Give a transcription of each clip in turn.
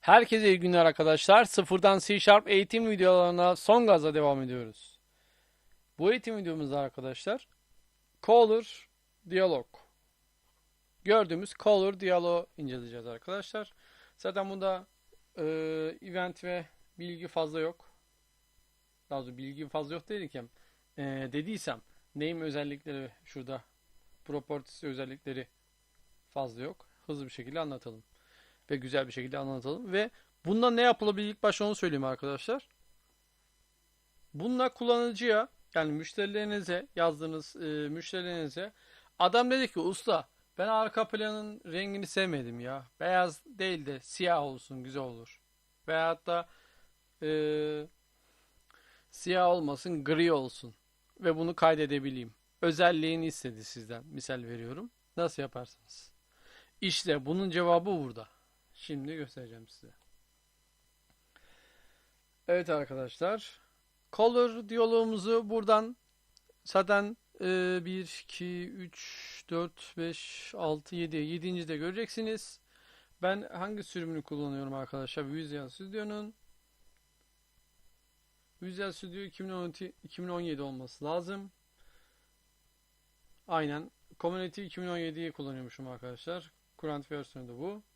Herkese iyi günler arkadaşlar. Sıfırdan C Sharp eğitim videolarına son gazla devam ediyoruz. Bu eğitim videomuzda arkadaşlar Caller Diyalog. Gördüğümüz Caller Diyalog inceleyeceğiz arkadaşlar. Zaten bunda e, event ve bilgi fazla yok. Daha doğrusu bilgi fazla yok değilken e, dediysem name özellikleri şurada properties özellikleri fazla yok. Hızlı bir şekilde anlatalım ve güzel bir şekilde anlatalım. Ve bundan ne yapılabilir ilk başta onu söyleyeyim arkadaşlar. Bununla kullanıcıya yani müşterilerinize yazdığınız e, müşterilerinize adam dedi ki usta ben arka planın rengini sevmedim ya. Beyaz değil de siyah olsun güzel olur. Veyahut da e, siyah olmasın gri olsun. Ve bunu kaydedebileyim. Özelliğini istedi sizden. Misal veriyorum. Nasıl yaparsınız? İşte bunun cevabı burada. Şimdi göstereceğim size. Evet arkadaşlar. Color diyalogumuzu buradan zaten e, 1, 2, 3, 4, 5, 6, 7. 7. de göreceksiniz. Ben hangi sürümünü kullanıyorum arkadaşlar? Visual Studio'nun Visual Studio 2017, 2017 olması lazım. Aynen. Community 2017'yi kullanıyormuşum arkadaşlar. Current versiyonu da bu.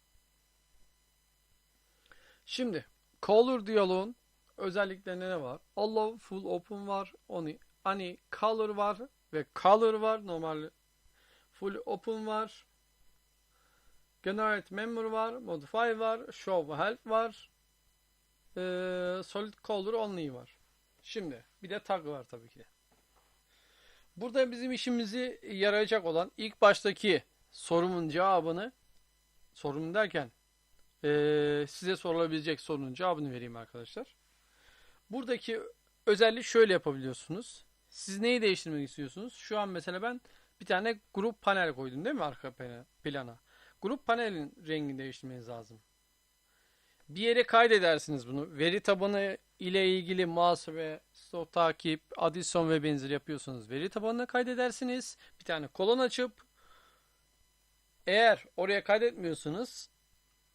Şimdi color diyaloğun özelliklerinde ne var? Allow full open var. Oni ani color var ve color var. Normal full open var. Generate member var. Modify var. Show help var. Ee, solid color only var. Şimdi bir de tag var tabii ki. Burada bizim işimizi yarayacak olan ilk baştaki sorumun cevabını sorum derken ee, size sorulabilecek sorunun cevabını vereyim arkadaşlar. Buradaki özelliği şöyle yapabiliyorsunuz. Siz neyi değiştirmek istiyorsunuz? Şu an mesela ben bir tane grup panel koydum değil mi arka plana? Grup panelin rengini değiştirmeniz lazım. Bir yere kaydedersiniz bunu. Veri tabanı ile ilgili muhasebe, stok takip, adisyon ve benzeri yapıyorsanız veri tabanına kaydedersiniz. Bir tane kolon açıp eğer oraya kaydetmiyorsanız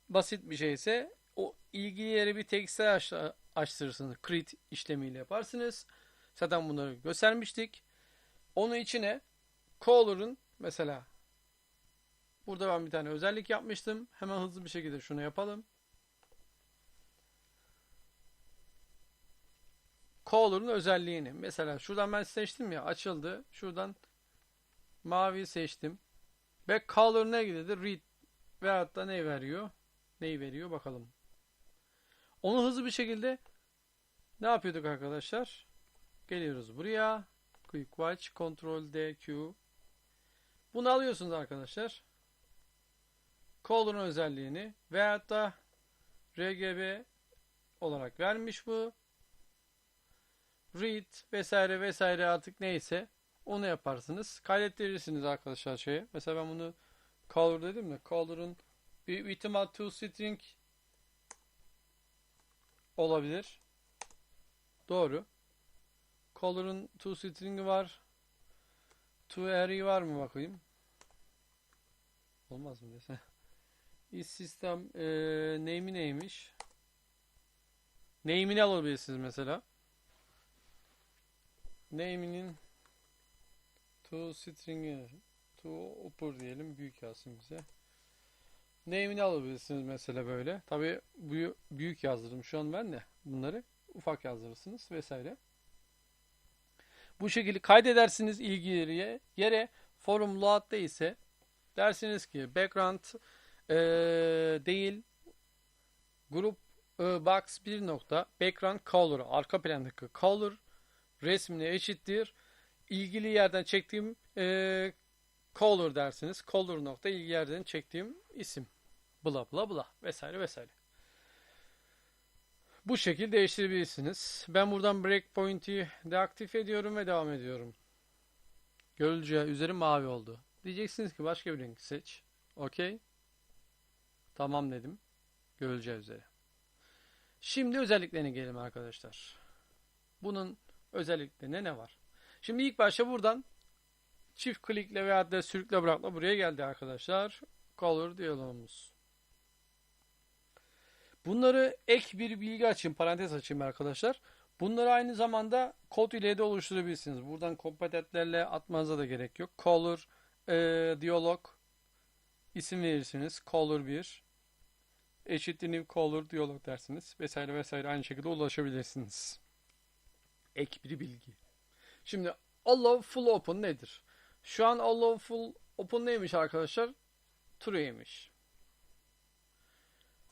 basit bir şeyse o ilgili yere bir tekstil aç açtırırsınız. Create işlemiyle yaparsınız. Zaten bunları göstermiştik. Onun içine Color'un mesela burada ben bir tane özellik yapmıştım. Hemen hızlı bir şekilde şunu yapalım. Color'un özelliğini. Mesela şuradan ben seçtim ya açıldı. Şuradan mavi seçtim. Ve color ne gidiyor? Read veyahut da ne veriyor? Neyi veriyor bakalım. Onu hızlı bir şekilde ne yapıyorduk arkadaşlar? Geliyoruz buraya. Quick Watch, Ctrl D, Q. Bunu alıyorsunuz arkadaşlar. Color'un özelliğini veyahut da RGB olarak vermiş bu. Read vesaire vesaire artık neyse onu yaparsınız. Kaydettirirsiniz arkadaşlar şeye. Mesela ben bunu color dedim de color'un bir ihtimal to string olabilir. Doğru. Color'un to string'i var. To array var mı bakayım? Olmaz mı dese? Is sistem e, name'i neymiş? Name'ini alabilirsiniz mesela. Name'inin to string'i to upper diyelim büyük yazsın bize. Name'ini alabilirsiniz mesela böyle. Tabi büyük yazdırdım şu an ben de bunları ufak yazdırırsınız vesaire. Bu şekilde kaydedersiniz ilgili yere forum load ise dersiniz ki background e, değil grup e, box bir nokta background color arka plandaki color resmine eşittir. İlgili yerden çektiğim e, color dersiniz. Color nokta ilgili yerden çektiğim isim bla bla bla vesaire vesaire. Bu şekilde değiştirebilirsiniz. Ben buradan breakpoint'i deaktif ediyorum ve devam ediyorum. Görüleceği üzeri mavi oldu. Diyeceksiniz ki başka bir renk seç. Okey. Tamam dedim. Görüleceği üzere. Şimdi özelliklerine gelelim arkadaşlar. Bunun özelliklerine ne var? Şimdi ilk başta buradan çift klikle veya da sürükle bırakla buraya geldi arkadaşlar. Color diyalogumuz. Bunları ek bir bilgi açayım, parantez açayım arkadaşlar. Bunları aynı zamanda kod ile de oluşturabilirsiniz. Buradan kompatentlerle atmanıza da gerek yok. Color, e, diyalog isim verirsiniz. Color 1 eşittir new color diyalog dersiniz. Vesaire vesaire aynı şekilde ulaşabilirsiniz. Ek bir bilgi. Şimdi allow full open nedir? Şu an allow full open neymiş arkadaşlar? True'ymiş.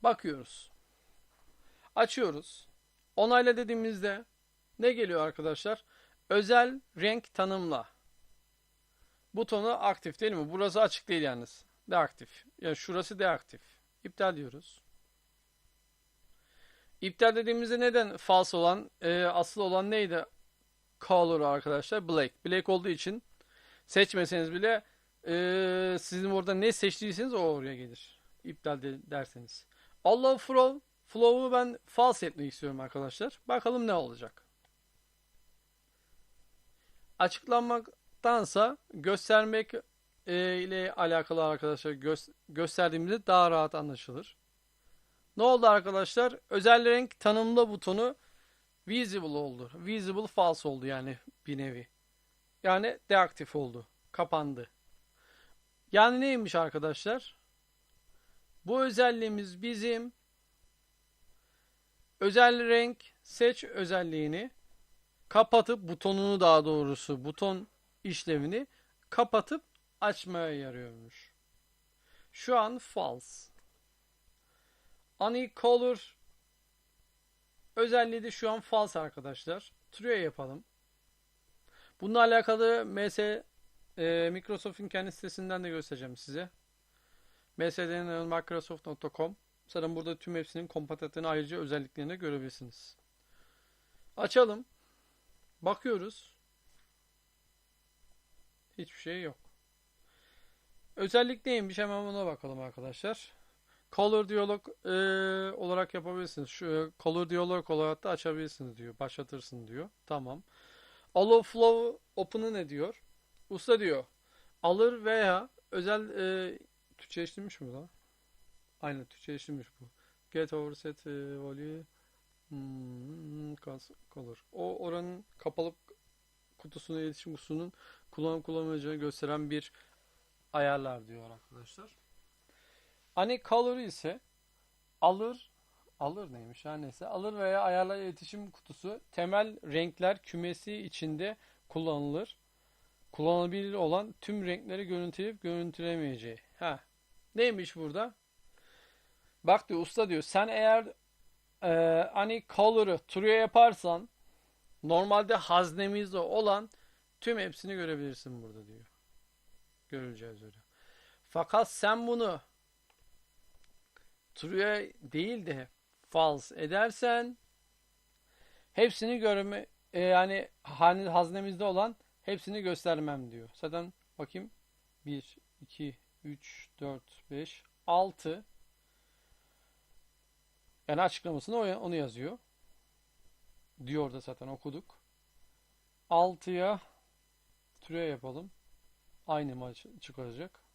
Bakıyoruz. Açıyoruz. Onayla dediğimizde ne geliyor arkadaşlar? Özel renk tanımla. Butonu aktif değil mi? Burası açık değil yalnız. Deaktif. Yani şurası deaktif. İptal diyoruz. İptal dediğimizde neden false olan, e, asıl olan neydi? Color arkadaşlar. Black. Black olduğu için seçmeseniz bile e, sizin orada ne seçtiyseniz o oraya gelir. İptal de, derseniz. Allow flow. Flow'u ben false etmek istiyorum arkadaşlar. Bakalım ne olacak. Açıklanmaktansa göstermek e, ile alakalı arkadaşlar gö gösterdiğimizde daha rahat anlaşılır. Ne oldu arkadaşlar? Özel renk tanımla butonu visible oldu. Visible false oldu yani bir nevi. Yani deaktif oldu. Kapandı. Yani neymiş arkadaşlar? Bu özelliğimiz bizim özel renk seç özelliğini kapatıp butonunu daha doğrusu buton işlevini kapatıp açmaya yarıyormuş. Şu an false. Unicolor özelliği de şu an false arkadaşlar. True yapalım. Bununla alakalı MS e, Microsoft'un kendi sitesinden de göstereceğim size. msd'nin microsoft.com Sanırım burada tüm hepsinin kompatentlerini ayrıca özelliklerini görebilirsiniz. Açalım. Bakıyoruz. Hiçbir şey yok. Özellik neymiş hemen buna bakalım arkadaşlar. Color diyalog e, olarak yapabilirsiniz. Şu e, color diyalog olarak da açabilirsiniz diyor. Başlatırsın diyor. Tamam. Allow flow open'ı ne diyor? Usta diyor. Alır veya özel e, Türkçeleştirmiş mi lan? Aynen Türkçeleştirmiş bu. Get over set e, value hmm, color. O oranın kapalı kutusunu, iletişim kutusunun kullanım kullanılacağını gösteren bir ayarlar diyor arkadaşlar. Hani color ise alır alır neymiş her neyse alır veya ayarlar iletişim kutusu temel renkler kümesi içinde kullanılır. Kullanılabilir olan tüm renkleri görüntüleyip görüntülemeyeceği. Ha. Neymiş burada? Bak diyor usta diyor sen eğer e, hani color'ı true yaparsan normalde haznemizde olan tüm hepsini görebilirsin burada diyor. Görüleceğiz öyle. Fakat sen bunu true'ya değil de false edersen hepsini görme e, yani haznemizde olan hepsini göstermem diyor. Zaten bakayım 1 2 3 4 5 6 yani açıklamasını onu yazıyor. Diyor da zaten okuduk. 6'ya türe yapalım. Aynı maç çıkaracak.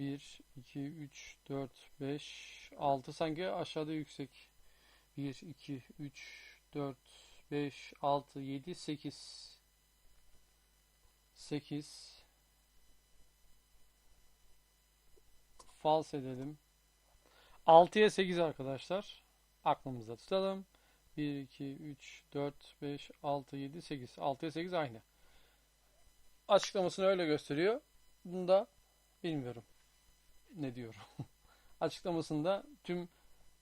1, 2, 3, 4, 5, 6 sanki aşağıda yüksek. 1, 2, 3, 4, 5, 6, 7, 8. 8. False edelim. 6'ya 8 arkadaşlar. Aklımızda tutalım. 1, 2, 3, 4, 5, 6, 7, 8. 6'ya 8 aynı. Açıklamasını öyle gösteriyor. Bunu da bilmiyorum. Ne diyor? Açıklamasında tüm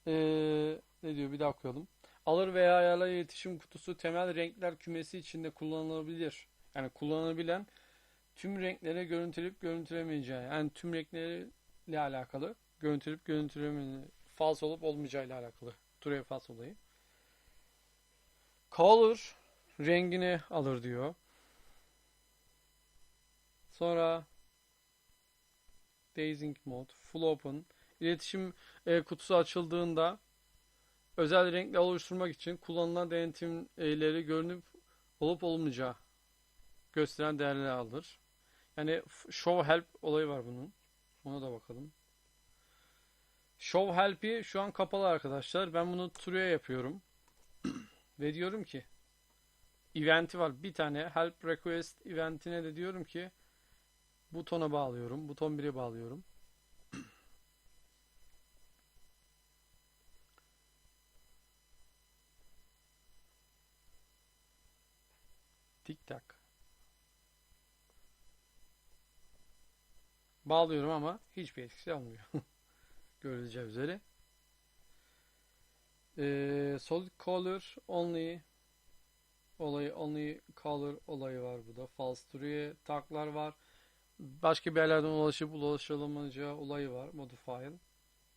ee, ne diyor bir daha okuyalım. Alır veya ayarlar iletişim kutusu temel renkler kümesi içinde kullanılabilir. Yani kullanılabilen tüm renklere görüntüleyip görüntülemeyeceği. Yani tüm renklerle alakalı görüntülüp görüntülemeni false olup olmayacağıyla alakalı. True false olayı. Color rengini alır diyor. Sonra Dazing Mode, Full Open, iletişim e, kutusu açıldığında özel renkle oluşturmak için kullanılan denetimleri görünüp olup olmayacağı gösteren değerleri alır. Yani show help olayı var bunun. Ona da bakalım. Show Help'i şu an kapalı arkadaşlar. Ben bunu True'ya yapıyorum. Ve diyorum ki eventi var. Bir tane help request eventine de diyorum ki butona bağlıyorum. Buton 1'e bağlıyorum. Tik tak. Bağlıyorum ama hiçbir etkisi olmuyor. Görüleceği üzere. Ee, solid color only olayı only color olayı var burada. False true'ye taklar var. Başka bir yerlerden ulaşıp ulaşılamayacağı olayı var. Modify.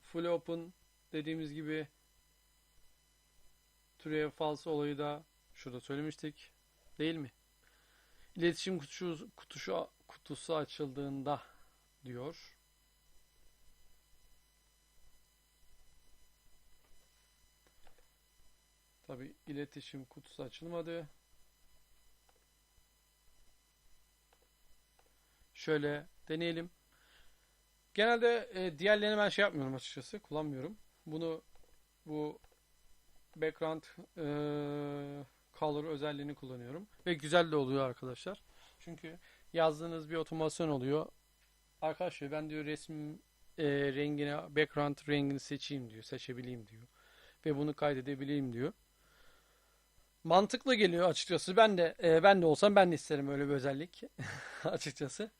Full open dediğimiz gibi true'ye false olayı da şurada söylemiştik. Değil mi? İletişim kutusu, kutusu, kutusu açıldığında diyor. Tabi iletişim kutusu açılmadı. Şöyle deneyelim. Genelde e, diğerlerini ben şey yapmıyorum açıkçası. Kullanmıyorum. Bunu bu background e, color özelliğini kullanıyorum. Ve güzel de oluyor arkadaşlar. Çünkü yazdığınız bir otomasyon oluyor. Arkadaşlar ben diyor resim e, rengine background rengini seçeyim diyor. Seçebileyim diyor. Ve bunu kaydedebileyim diyor. Mantıklı geliyor açıkçası. Ben de e, ben de olsam ben de isterim öyle bir özellik açıkçası.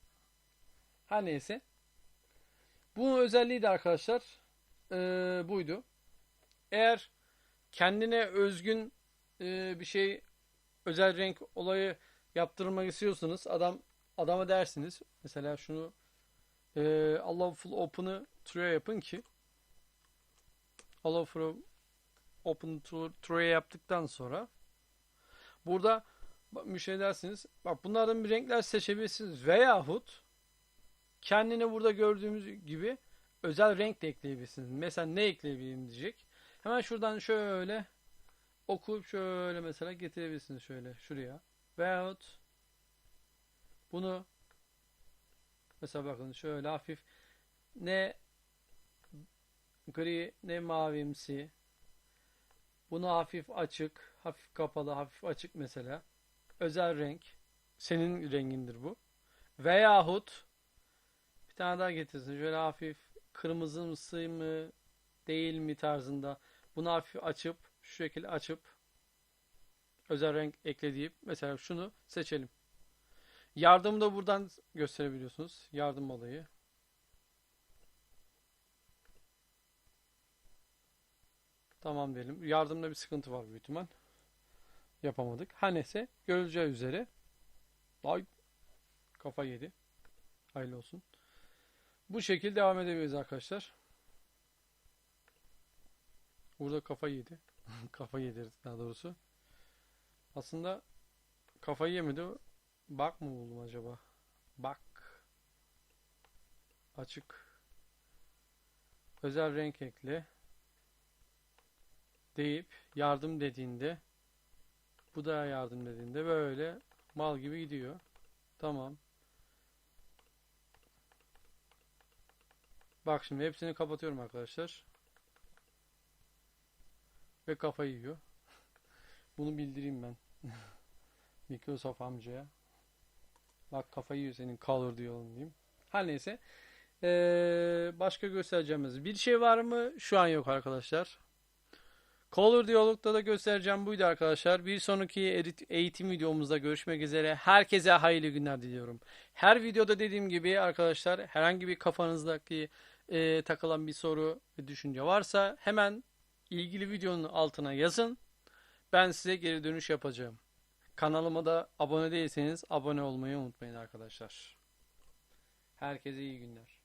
Her neyse. Bu özelliği de arkadaşlar e, buydu. Eğer kendine özgün e, bir şey özel renk olayı yaptırmak istiyorsanız adam adama dersiniz. Mesela şunu e, Allowful Open'ı True'ya yapın ki Allowful Open True'ya yaptıktan sonra burada müşteri dersiniz. Bak bunlardan bir renkler seçebilirsiniz. Veyahut kendine burada gördüğümüz gibi özel renk de ekleyebilirsiniz. Mesela ne ekleyebilirim diyecek. Hemen şuradan şöyle okuyup şöyle mesela getirebilirsiniz şöyle şuraya. Veyahut bunu mesela bakın şöyle hafif ne gri ne mavimsi bunu hafif açık, hafif kapalı, hafif açık mesela. Özel renk. Senin rengindir bu. Veyahut tane daha getirsin. Şöyle hafif kırmızımsı mı değil mi tarzında. Bunu hafif açıp şu şekilde açıp özel renk ekle deyip mesela şunu seçelim. Yardımı da buradan gösterebiliyorsunuz. Yardım olayı. Tamam diyelim. Yardımda bir sıkıntı var büyük ihtimal. Yapamadık. Her neyse görüleceği üzere. Ay kafa yedi. Hayırlı olsun. Bu şekilde devam edebiliriz arkadaşlar. Burada kafa yedi. kafa yedirdik daha doğrusu. Aslında kafayı yemedi. Bak mı buldum acaba? Bak. Açık. Özel renk ekle deyip yardım dediğinde bu da yardım dediğinde böyle mal gibi gidiyor. Tamam. Bak şimdi hepsini kapatıyorum arkadaşlar. Ve kafayı yiyor. Bunu bildireyim ben. Microsoft amcaya. Bak kafayı yiyor senin color diyor diyeyim. Her neyse. Ee, başka göstereceğimiz bir şey var mı? Şu an yok arkadaşlar. Color Diyalog'da da göstereceğim buydu arkadaşlar. Bir sonraki eğitim videomuzda görüşmek üzere. Herkese hayırlı günler diliyorum. Her videoda dediğim gibi arkadaşlar herhangi bir kafanızdaki e, takılan bir soru ve düşünce varsa hemen ilgili videonun altına yazın. Ben size geri dönüş yapacağım. Kanalıma da abone değilseniz abone olmayı unutmayın arkadaşlar. Herkese iyi günler.